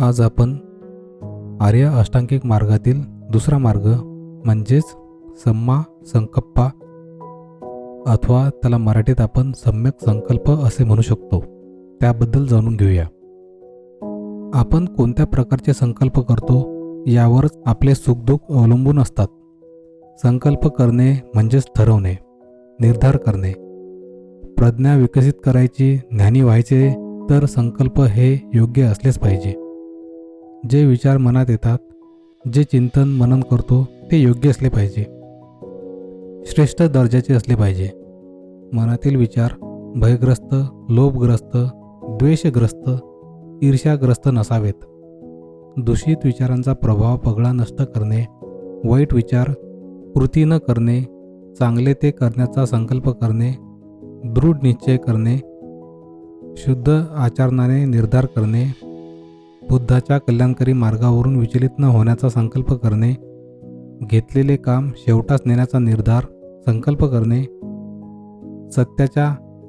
आज आपण आर्य अष्टांगिक मार्गातील दुसरा मार्ग म्हणजेच सम्मा संकप्पा अथवा त्याला मराठीत आपण सम्यक संकल्प असे म्हणू शकतो. त्याबद्दल जाणून घेऊया. आपण कोणत्या प्रकारचे संकल्प करतो यावरच आपले सुखदुःख अवलंबून असतात. संकल्प करणे म्हणजेच ठरवणे निर्धार करणे. प्रज्ञा विकसित करायची ज्ञानी व्हायचे तर संकल्प हे योग्य असलेच पाहिजे. जे विचार मनात येतात जे चिंतन मनन करतो ते योग्य असले पाहिजे. श्रेष्ठ दर्जाचे असले पाहिजे. मनातील विचार भयग्रस्त लोभग्रस्त द्वेषग्रस्त ईर्ष्याग्रस्त नसावेत. दूषित विचारांचा प्रभाव पगळा नष्ट करणे वाईट विचार कृती न करणे चांगले ते करण्याचा संकल्प करणे दृढ निश्चय करणे शुद्ध आचरणाने निर्धार करणे बुद्धाच्या कल्याणकारी मार्गावरून विचलित न होण्याचा संकल्प करणे घेतलेले काम शेवटास नेण्याचा निर्धार संकल्प करणे सत्याच्या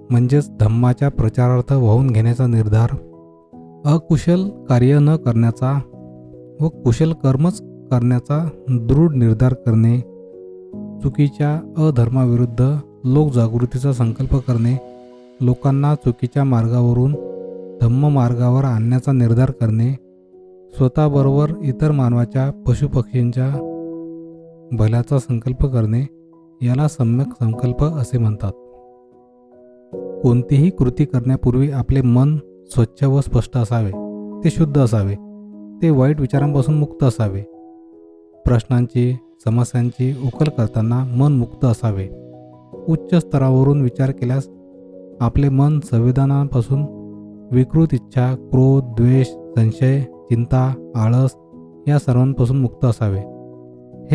म्हणजेच धम्माच्या प्रचारार्थ वाहून घेण्याचा निर्धार अकुशल कार्य न करण्याचा व कुशल कर्मच करण्याचा दृढ निर्धार करणे चुकीच्या अधर्माविरुद्ध लोकजागृतीचा संकल्प करणे लोकांना चुकीच्या मार्गावरून धम्म मार्गावर आणण्याचा निर्धार करणे स्वतःबरोबर इतर मानवाच्या पशुपक्षींच्या भल्याचा संकल्प करणे याला सम्यक संकल्प असे म्हणतात. कोणतीही कृती करण्यापूर्वी आपले मन स्वच्छ व स्पष्ट असावे. ते शुद्ध असावे. ते वाईट विचारांपासून मुक्त असावे. प्रश्नांची समस्यांची उकल करताना मन मुक्त असावे. उच्च स्तरावरून विचार केल्यास आपले मन संविधानापासून विकृत इच्छा क्रोध द्वेष संशय चिंता आळस या सर्वांपासून मुक्त असावे.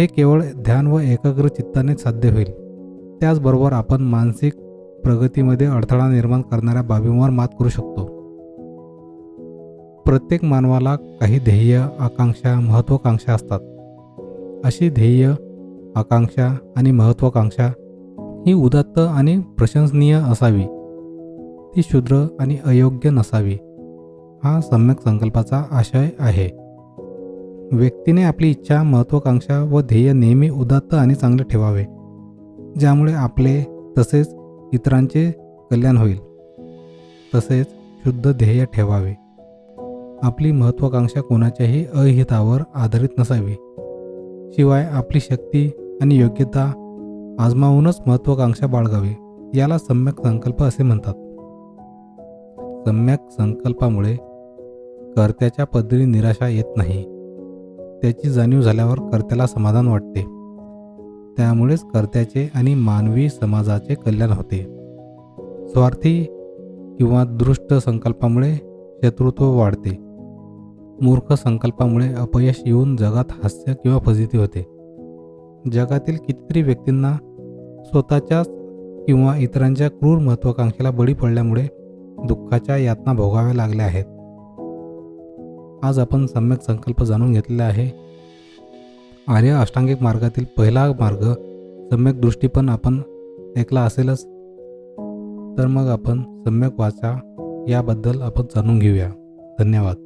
हे केवळ ध्यान व एकाग्र चित्तानेच साध्य होईल. त्याचबरोबर आपण मानसिक प्रगतीमध्ये अडथळा निर्माण करणाऱ्या बाबींवर मात करू शकतो. प्रत्येक मानवाला काही ध्येय आकांक्षा महत्त्वाकांक्षा असतात. अशी ध्येय आकांक्षा आणि महत्त्वाकांक्षा ही उदात्त आणि प्रशंसनीय असावी. ती शूद्र आणि अयोग्य नसावी हा सम्यक संकल्पाचा आशय आहे. व्यक्तीने आपली इच्छा महत्त्वाकांक्षा व ध्येय नेहमी उदात्त आणि चांगले ठेवावे ज्यामुळे आपले तसेच इतरांचे कल्याण होईल. तसेच शुद्ध ध्येय ठेवावे. आपली महत्त्वाकांक्षा कोणाच्याही अहितावर आधारित नसावी. शिवाय आपली शक्ती आणि योग्यता आजमावूनच महत्त्वाकांक्षा बाळगावी याला सम्यक संकल्प असे म्हणतात. सम्यक संकल्पामुळे कर्त्याच्या पदरी निराशा येत नाही. त्याची जाणीव झाल्यावर कर्त्याला समाधान वाटते. त्यामुळेच कर्त्याचे आणि मानवी समाजाचे कल्याण होते. स्वार्थी किंवा दृष्ट संकल्पामुळे शत्रुत्व वाढते. मूर्ख संकल्पामुळे अपयश येऊन जगात हास्य किंवा फजिती होते. जगातील कितीतरी व्यक्तींना स्वतःच्याच किंवा इतरांच्या क्रूर महत्त्वाकांक्षेला बळी पडल्यामुळे दुःखाच्या यातना भोगाव्या लागल्या आहेत. आज आपण सम्यक संकल्प जाणून घेतलेला आहे. आर्य अष्टांगिक मार्गातील पहिला मार्ग सम्यक दृष्टी पण आपण ऐकला असेलच. तर मग आपण सम्यक वाचा याबद्दल आपण जाणून घेऊया. धन्यवाद.